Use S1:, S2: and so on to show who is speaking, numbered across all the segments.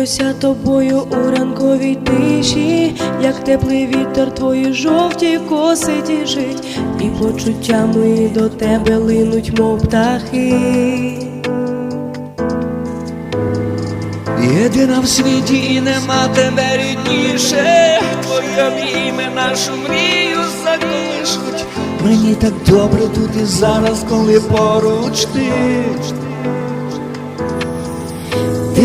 S1: Милуюся тобою у ранковій тиші, як теплий вітер твої жовті коси тішить, і почуття мої до тебе линуть, мов птахи.
S2: Єдина в світі і нема тебе рідніше, твоє обійми нашу мрію заколишуть. Мені так добре тут і зараз, коли поруч ти.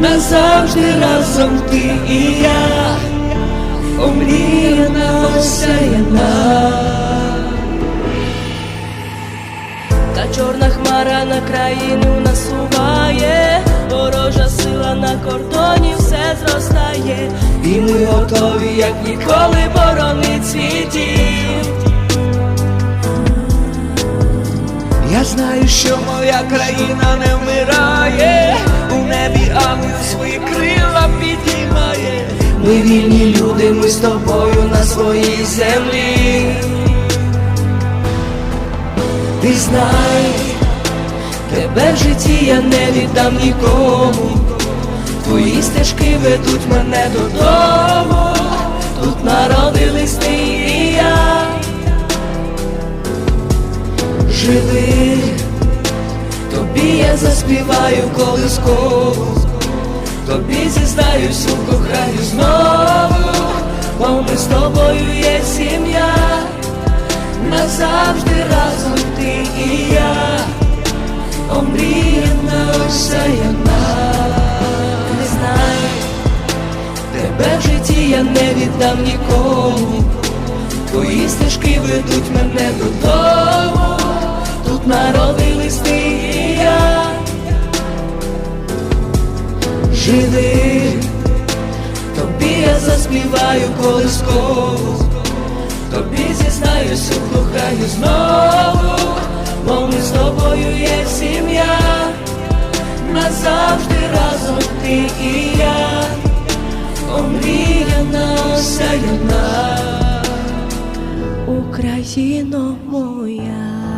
S1: назавжди разом ти і я, омріяна осяяна. Та чорна хмара на країну насуває, ворожа сила на кордоні все зростає, і ми готові, як ніколи, боронить свій дім.
S2: Я знаю, що моя країна не вмирає, небі ангел свої крила підіймає.
S1: Ми вільні люди, ми з тобою на своїй землі. Ти знаєш, тебе в житті я не віддам нікому. Твої стежки ведуть мене додому. Тут народились ти і я. Живи, я заспіваю колискову. Тобі зізнаюсь у коханні знову, бо ми з тобою є сім'я, назавжди разом ти і я, омріяна осяяна. Не знаю, тебе в житті я не віддам нікому. Твої стежки ведуть мене додому, тобі я заспіваю колискову, тобі зізнаюсь у коханні знову, бо ми з тобою є сім'я, назавжди разом ти і я, омріяна осяяна, Україно моя.